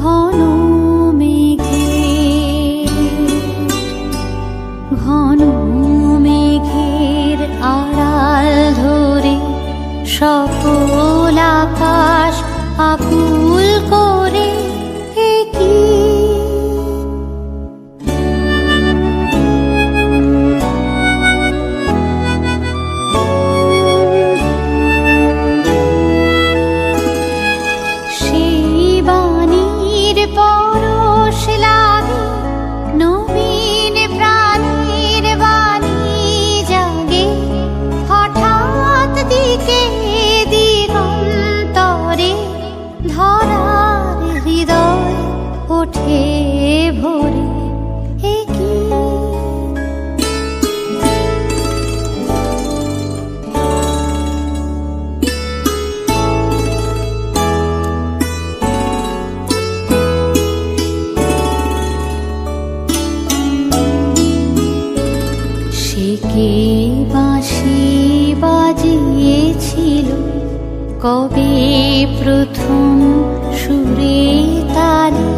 ঘন কে বাঁশি বাজিয়েছিল কবে প্রথম সুরে তালে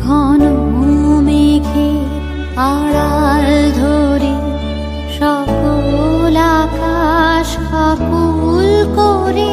ঘন মেঘে আড়াল ধরে সকল আকাশ ফাকুল করে